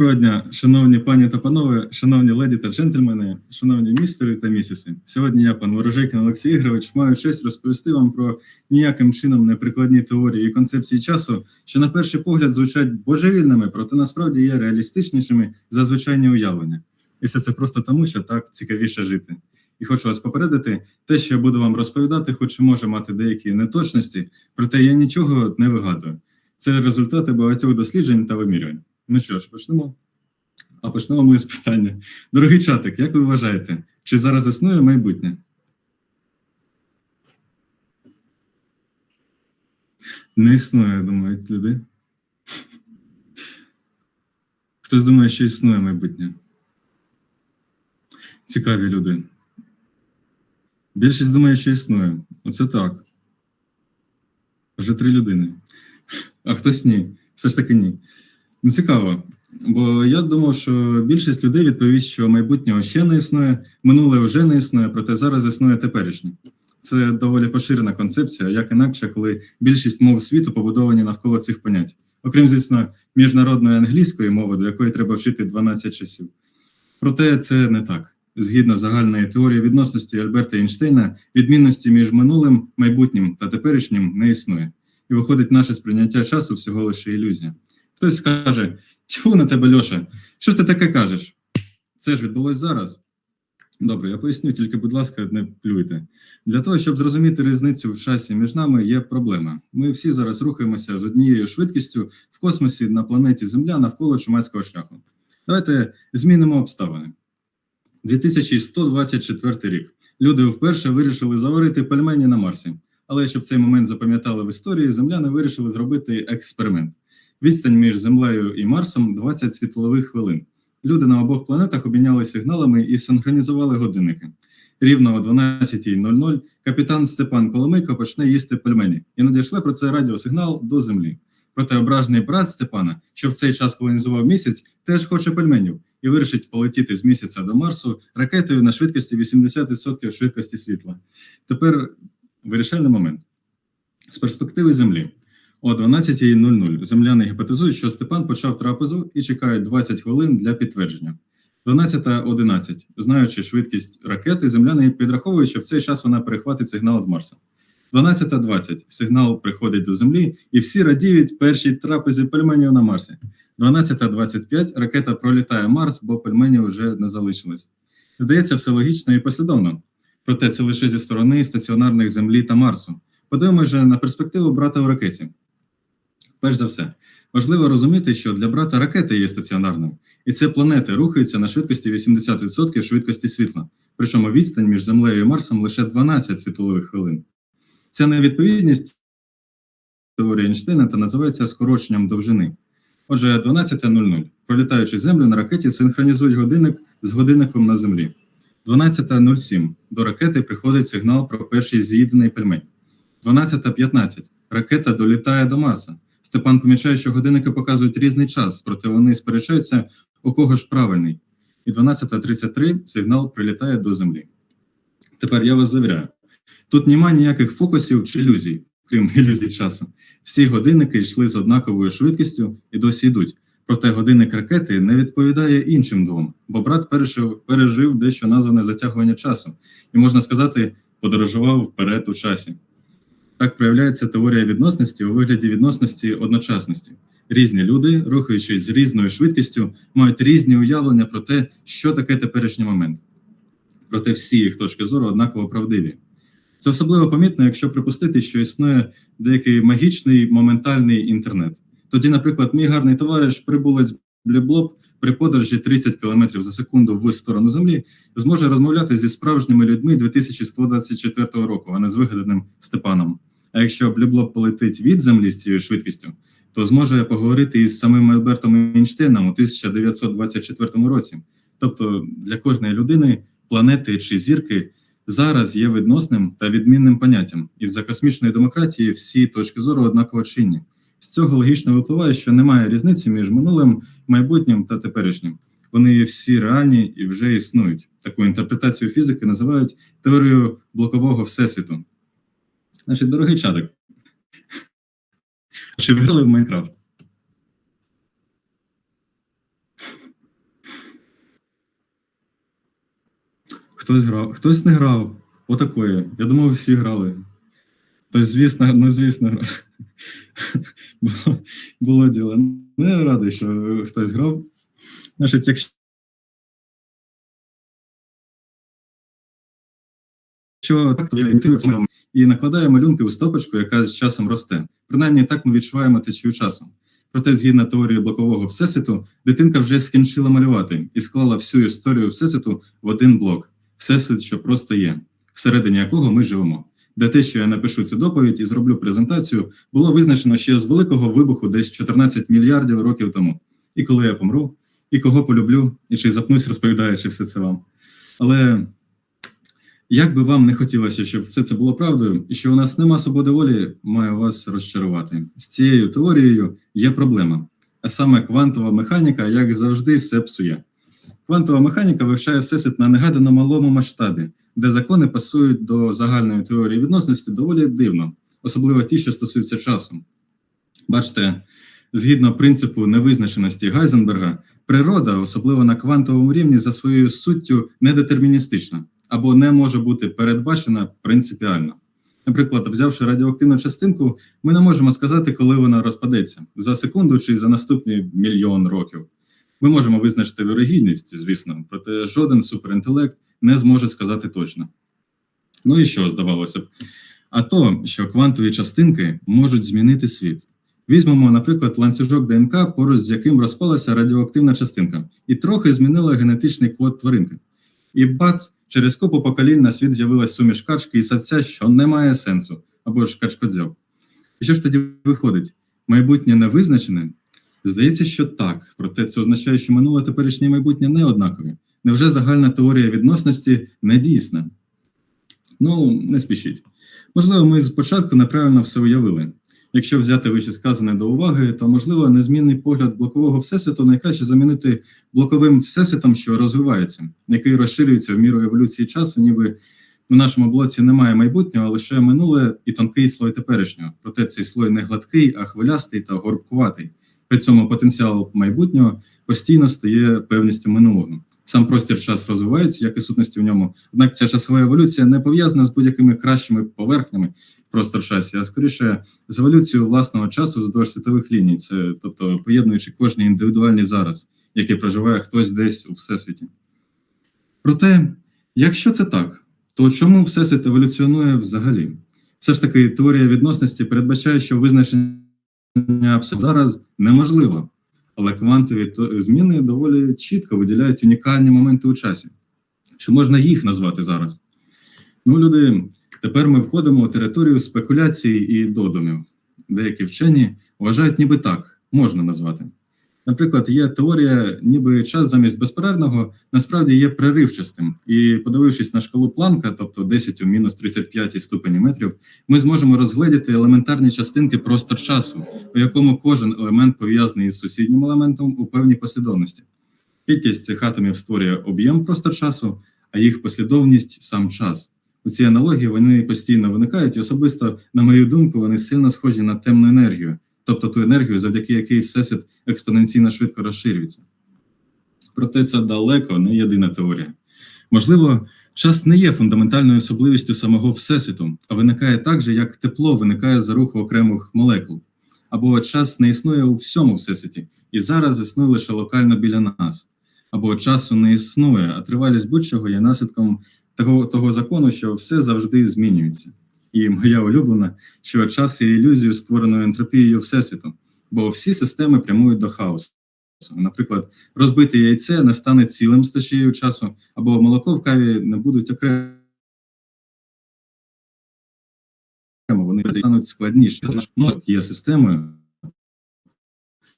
Доброго дня, шановні пані та панове, шановні леді та джентльмени, шановні містери та місіси. Сьогодні я, пан Ворожейкін Олексій Ігорович, маю честь розповісти вам про ніяким чином неприкладні теорії і концепції часу, що на перший погляд звучать божевільними, проте насправді є реалістичнішими за звичайні уявлення. І все це просто тому, що так цікавіше жити. І хочу вас попередити, те, що я буду вам розповідати, хоч і може мати деякі неточності, проте я нічого не вигадую. Це результати багатьох досліджень та вимірювань. Ну що ж, почнемо. А почнемо ми з питання. Дорогий чатик, як ви вважаєте, чи зараз існує майбутнє? Не існує, думають люди. Хтось думає, що існує майбутнє. Цікаві люди. Більшість думає, що існує. Оце так. Вже три людини. А хтось ні. Все ж таки ні. Ну, цікаво, бо я думав, що більшість людей відповість, що майбутнього ще не існує, минуле вже не існує, проте зараз існує теперішнє. Це доволі поширена концепція, як інакше, коли більшість мов світу побудовані навколо цих понять, окрім, звісно, міжнародної англійської мови, до якої треба вчити 12 часів. Проте це не так. Згідно загальної теорії відносності Альберта Ейнштейна, відмінності між минулим, майбутнім та теперішнім не існує. І виходить, наше сприйняття часу всього лише ілюзія. Хтось скаже: Тьфу на тебе, Льоша, що ж ти таке кажеш? Це ж відбулось зараз. Добре, я поясню, тільки, будь ласка, не плюйте. Для того, щоб зрозуміти різницю в часі між нами, є проблема. Ми всі зараз рухаємося з однією швидкістю в космосі на планеті Земля навколо чумацького шляху. Давайте змінимо обставини. 2124 рік. Люди вперше вирішили заварити пельмені на Марсі. Але щоб цей момент запам'ятали в історії, земляни вирішили зробити експеримент. Відстань між Землею і Марсом 20 світлових хвилин. Люди на обох планетах обміняли сигналами і синхронізували годинники. Рівно о 12.00 капітан Степан Коломийко почне їсти пельмені і надійшли про це радіосигнал до землі. Проте ображений брат Степана, що в цей час колонізував місяць, теж хоче пельменів і вирішить полетіти з місяця до Марсу ракетою на швидкості 80% швидкості світла. Тепер вирішальний момент з перспективи Землі. О 12.00 земляни гіпотезують, що Степан почав трапезу і чекають 20 хвилин для підтвердження. 12.11. Знаючи швидкість ракети, земляни підраховують, що в цей час вона перехватить сигнал з Марса. 12.20. Сигнал приходить до Землі, і всі радіють першій трапезі пельменів на Марсі. 12.25 ракета пролітає Марс, бо пельменів вже не залишилось. Здається, все логічно і послідовно. Проте це лише зі сторони стаціонарних Землі та Марсу. Подивимося на перспективу брата у ракеті. Перш за все, важливо розуміти, що для брата ракети є стаціонарною, і це планети рухаються на швидкості 80% швидкості світла. Причому відстань між Землею і Марсом лише 12 світлових хвилин. Ця невідповідність теорії Ейнштейна та називається скороченням довжини. Отже, 12.00. Пролітаючи землю на ракеті, синхронізують годинник з годинником на землі. 12.07. До ракети приходить сигнал про перший з'їдений пельмень. 12.15. Ракета долітає до Марса. Степан помічає, що годинники показують різний час, проте вони сперечаються, у кого ж правильний. І 12.33 сигнал прилітає до Землі. Тепер я вас завіряю: тут немає ніяких фокусів чи ілюзій, крім ілюзій часу. Всі годинники йшли з однаковою швидкістю і досі йдуть. Проте годинник ракети не відповідає іншим двом, бо брат пережив, пережив дещо назване затягування часу, і можна сказати, подорожував вперед у часі. Так проявляється теорія відносності у вигляді відносності одночасності. Різні люди, рухаючись з різною швидкістю, мають різні уявлення про те, що таке теперішній момент. Проте всі їх точки зору однаково правдиві. Це особливо помітно, якщо припустити, що існує деякий магічний моментальний інтернет. Тоді, наприклад, мій гарний товариш, прибулець Бліблоб, при подорожі 30 км за секунду в сторону Землі, зможе розмовляти зі справжніми людьми 2124 року, а не з вигаданим Степаном. А якщо Бліблоб полетить від Землі з цією швидкістю, то зможе поговорити із самим Альбертом Ейнштейном у 1924 році. Тобто для кожної людини планети чи зірки зараз є відносним та відмінним поняттям. Із за космічної демократії всі точки зору однаково чинні. З цього логічно випливає, що немає різниці між минулим, майбутнім та теперішнім. Вони всі реальні і вже існують. Таку інтерпретацію фізики називають теорією блокового всесвіту. Значить, дорогий чадик. Чи грали в Майнкрафт? Хтось грав, хтось не грав. Отакої. Я думав, всі грали. Тобто, звісно, ну звісно, було, було діло. Ну, я радий, що хтось грав. Значить, якщо Що так, і накладає малюнки у стопочку, яка з часом росте. Принаймні так ми відчуваємо течію часу. Проте, згідно теорії блокового всесвіту, дитинка вже скінчила малювати і склала всю історію всесвіту в один блок всесвіт, що просто є, всередині якого ми живемо. Де те, що я напишу цю доповідь і зроблю презентацію, було визначено ще з великого вибуху десь 14 мільярдів років тому. І коли я помру, і кого полюблю, і чи запнусь, розповідаючи все це вам. Але як би вам не хотілося, щоб все це було правдою, і що у нас нема свободи волі, маю вас розчарувати. З цією теорією є проблема, а саме квантова механіка, як завжди, все псує. Квантова механіка вивчає всесвіт на негадано малому масштабі, де закони пасують до загальної теорії відносності доволі дивно, особливо ті, що стосуються часу. Бачите, згідно принципу невизначеності Гайзенберга, природа, особливо на квантовому рівні, за своєю суттю недетерміністична або не може бути передбачена принципіально. Наприклад, взявши радіоактивну частинку, ми не можемо сказати, коли вона розпадеться за секунду чи за наступний мільйон років. Ми можемо визначити вірогідність, звісно, проте жоден суперінтелект не зможе сказати точно. Ну і що, здавалося б? А то, що квантові частинки можуть змінити світ. Візьмемо, наприклад, ланцюжок ДНК, поруч з яким розпалася радіоактивна частинка, і трохи змінила генетичний код тваринки. І бац, через купу поколінь на світ з'явилась суміш качки і савця, що не має сенсу, або ж качкодзьоб. І що ж тоді виходить? Майбутнє не визначене? Здається, що так, проте це означає, що минуле теперішнє майбутнє не однакові. Невже загальна теорія відносності не дійсна? Ну, не спішіть. Можливо, ми спочатку неправильно все уявили. Якщо взяти вище сказане до уваги, то можливо незмінний погляд блокового всесвіту найкраще замінити блоковим всесвітом, що розвивається, який розширюється в міру еволюції часу, ніби в нашому блоці немає майбутнього, а лише минуле і тонкий слой теперішнього. Проте цей слой не гладкий, а хвилястий та горбкуватий. При цьому потенціал майбутнього постійно стає певністю минулого. Сам простір час розвивається, як і сутності в ньому. Однак ця часова еволюція не пов'язана з будь-якими кращими поверхнями просто в часі, а скоріше з еволюцією власного часу вздовж світових ліній, це тобто поєднуючи кожний індивідуальний зараз, який проживає хтось десь у всесвіті. Проте, якщо це так, то чому всесвіт еволюціонує взагалі? Все ж таки, теорія відносності передбачає, що визначення абсолютно зараз неможливо, але квантові зміни доволі чітко виділяють унікальні моменти у часі. Чи можна їх назвати зараз? Ну, люди, тепер ми входимо у територію спекуляцій і додумів. Деякі вчені вважають, ніби так можна назвати. Наприклад, є теорія, ніби час замість безперервного насправді є преривчастим, і подивившись на шкалу планка, тобто 10 у мінус 35 ступені метрів, ми зможемо розгледіти елементарні частинки простор часу, у якому кожен елемент пов'язаний із сусіднім елементом у певній послідовності. Кількість цих атомів створює об'єм простор часу, а їх послідовність сам час. У цій аналогії вони постійно виникають, і особисто, на мою думку, вони сильно схожі на темну енергію тобто ту енергію, завдяки якій всесвіт експоненційно швидко розширюється. Проте це далеко не єдина теорія. Можливо, час не є фундаментальною особливістю самого Всесвіту, а виникає так же, як тепло виникає за руху окремих молекул. Або час не існує у всьому всесвіті, і зараз існує лише локально біля нас, або часу не існує, а тривалість будь-чого є наслідком того, того закону, що все завжди змінюється і моя улюблена, що час є ілюзією, створеною ентропією Всесвіту, бо всі системи прямують до хаосу. Наприклад, розбите яйце не стане цілим з часу, або молоко в каві не будуть окремо. Вони стануть складніше. Наш мозок є системою,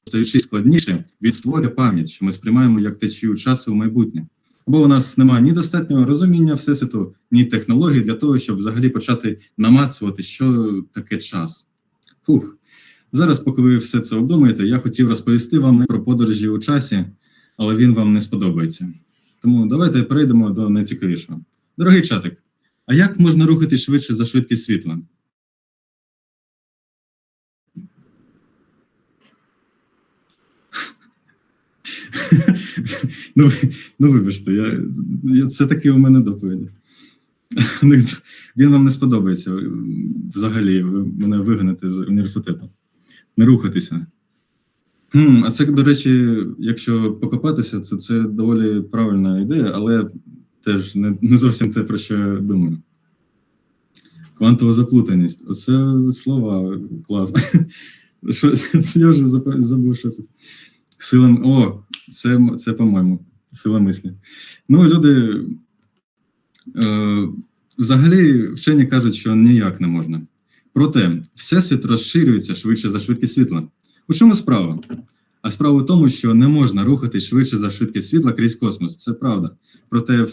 стаючи складніше, він створює пам'ять, що ми сприймаємо як течію часу в майбутнє. Бо у нас немає ні достатнього розуміння всесвіту, ні технологій для того, щоб взагалі почати намацувати, що таке час. Фух. Зараз, поки ви все це обдумаєте, я хотів розповісти вам про подорожі у часі, але він вам не сподобається. Тому давайте перейдемо до найцікавішого. Дорогий чатик, а як можна рухати швидше за швидкість світла? ну, ну, вибачте, я, я, це таки у мене доповіді. Він вам не сподобається взагалі, ви мене вигоните з університету. Не рухатися. Хм, а це, до речі, якщо покопатися, це, це доволі правильна ідея, але теж не, не зовсім те, про що я думаю. Квантова заплутаність. Оце слова клас. Що, я вже забув, що це. Сила. О, це, це по-моєму, сила мислі. Ну, люди. Е, взагалі, вчені кажуть, що ніяк не можна. Проте, всесвіт розширюється швидше за швидкість світла. У чому справа? А справа в тому, що не можна рухатись швидше за швидкість світла крізь космос. Це правда. Проте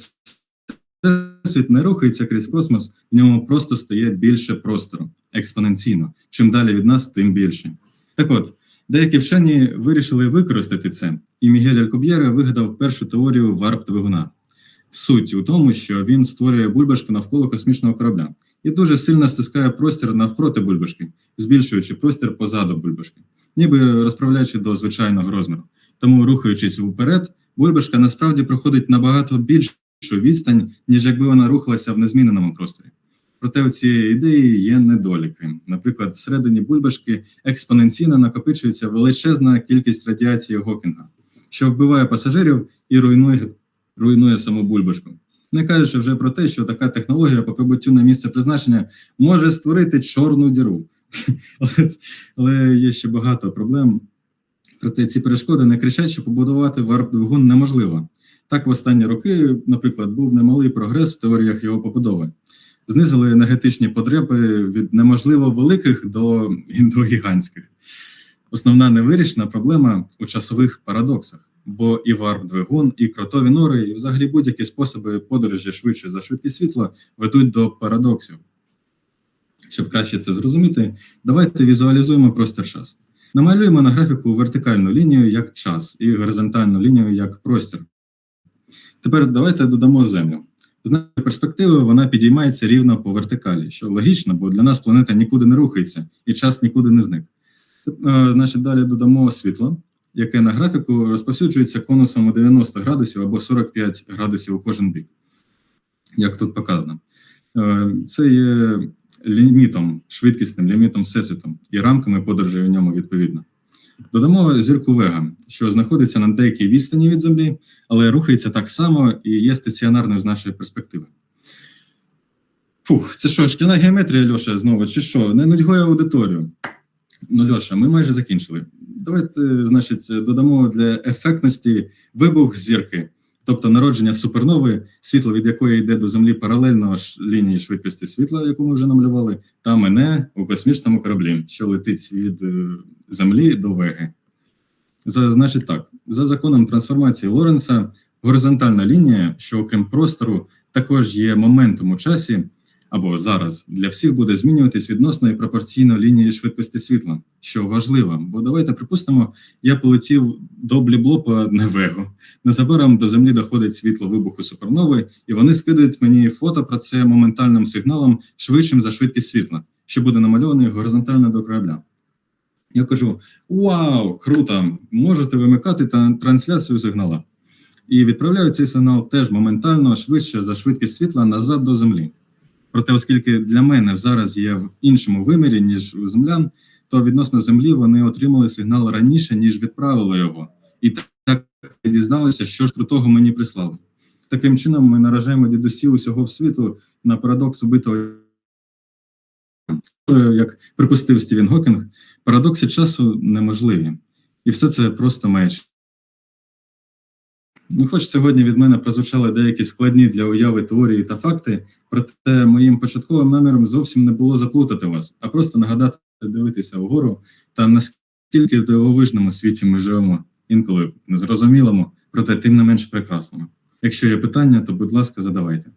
всесвіт не рухається крізь космос, в ньому просто стає більше простору експоненційно. Чим далі від нас, тим більше. Так от, деякі вчені вирішили використати це, і Мігель Алькуб'єре вигадав першу теорію варп-двигуна. Суть у тому, що він створює бульбашку навколо космічного корабля і дуже сильно стискає простір навпроти бульбашки, збільшуючи простір позаду бульбашки, ніби розправляючи до звичайного розміру. Тому, рухаючись вперед, бульбашка насправді проходить набагато більшу відстань, ніж якби вона рухалася в незміненому просторі. Проте у цієї ідеї є недоліки. Наприклад, всередині бульбашки експоненційно накопичується величезна кількість радіації Гокінга, що вбиває пасажирів і руйнує, руйнує саму бульбашку. Не кажучи вже про те, що така технологія по прибуттю на місце призначення може створити чорну діру. Але, але є ще багато проблем. Проте ці перешкоди не кричать, що побудувати варп-двигун неможливо. Так, в останні роки, наприклад, був немалий прогрес в теоріях його побудови. Знизили енергетичні потреби від неможливо великих до, гігантських. Основна невирішена проблема у часових парадоксах, бо і варп-двигун, і кротові нори, і взагалі будь-які способи подорожі швидше за швидкість світла ведуть до парадоксів. Щоб краще це зрозуміти, давайте візуалізуємо простір часу. Намалюємо на графіку вертикальну лінію як час і горизонтальну лінію як простір. Тепер давайте додамо Землю. З нашої перспективи вона підіймається рівно по вертикалі, що логічно, бо для нас планета нікуди не рухається і час нікуди не зник. Е, Значить, далі додамо світло, яке на графіку розповсюджується конусом у 90 градусів або 45 градусів у кожен бік, як тут показано. Е, Це є лімітом, швидкісним лімітом всесвітом і рамками подорожі в ньому відповідно. Додамо зірку Вега, що знаходиться на деякій відстані від Землі, але рухається так само і є стаціонарною з нашої перспективи. Фух, це що, шкільна геометрія, Льоша, знову, чи що? Не нудьгою аудиторію. Ну, Льоша, ми майже закінчили. Давайте, значить, додамо для ефектності вибух зірки, тобто народження супернови, світло від якої йде до Землі паралельно лінії швидкості світла, яку ми вже намалювали, та мене у космічному кораблі, що летить від е, Землі до Веги. За, значить так, за законом трансформації Лоренса, горизонтальна лінія, що окрім простору, також є моментом у часі, або зараз для всіх буде змінюватись відносно і пропорційно лінії швидкості світла, що важливо. Бо давайте припустимо, я полетів до Бліблопа на Вегу. Незабаром до Землі доходить світло вибуху супернови, і вони скидають мені фото про це моментальним сигналом швидшим за швидкість світла, що буде намальований горизонтально до корабля. Я кажу: Вау, круто! Можете вимикати трансляцію сигнала. І відправляю цей сигнал теж моментально швидше за швидкість світла назад до Землі. Проте, оскільки для мене зараз є в іншому вимірі, ніж у землян, то відносно Землі вони отримали сигнал раніше, ніж відправили його. І так дізналися, що ж крутого мені прислали. Таким чином, ми наражаємо дідусів усього світу на парадокс убитого як припустив Стівен Гокінг, парадокси часу неможливі. І все це просто меч. Ну, хоч сьогодні від мене прозвучали деякі складні для уяви теорії та факти, проте моїм початковим наміром зовсім не було заплутати вас, а просто нагадати дивитися вгору та наскільки дивовижному світі ми живемо, інколи незрозумілому, проте тим не менш прекрасному. Якщо є питання, то будь ласка, задавайте.